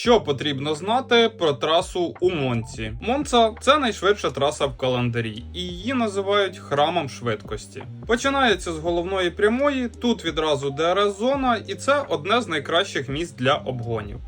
Що потрібно знати про трасу у Монці? Монца це найшвидша траса в календарі, і її називають храмом швидкості. Починається з головної прямої, тут відразу ДРС-зона, і це одне з найкращих місць для обгонів.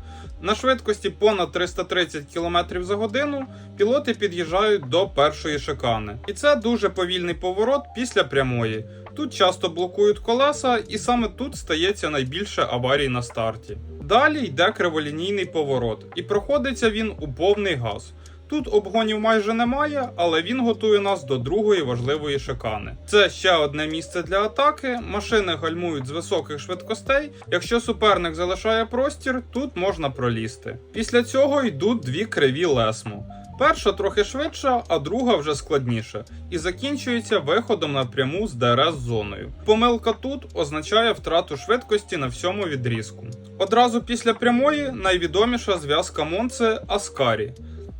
На швидкості понад 330 км за годину пілоти під'їжджають до першої шикани. І це дуже повільний поворот після прямої. Тут часто блокують колеса, і саме тут стається найбільше аварій на старті. Далі йде криволінійний поворот, і проходиться він у повний газ. Тут обгонів майже немає, але він готує нас до другої важливої шикани. Це ще одне місце для атаки. Машини гальмують з високих швидкостей. Якщо суперник залишає простір, тут можна пролізти. Після цього йдуть дві криві лесмо. Перша трохи швидша, а друга вже складніша, і закінчується виходом напряму з ДРС зоною. Помилка тут означає втрату швидкості на всьому відрізку. Одразу після прямої найвідоміша зв'язка Монце Аскарі.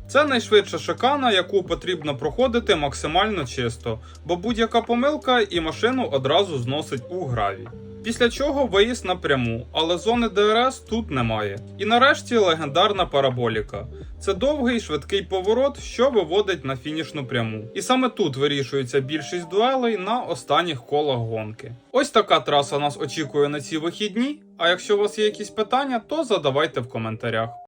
Це найшвидша шикана, яку потрібно проходити максимально чисто, бо будь-яка помилка і машину одразу зносить у гравій. Після чого виїзд напряму, але зони ДРС тут немає. І нарешті легендарна параболіка. Це довгий швидкий поворот, що виводить на фінішну пряму. І саме тут вирішується більшість дуелей на останніх колах гонки. Ось така траса нас очікує на ці вихідні. А якщо у вас є якісь питання, то задавайте в коментарях.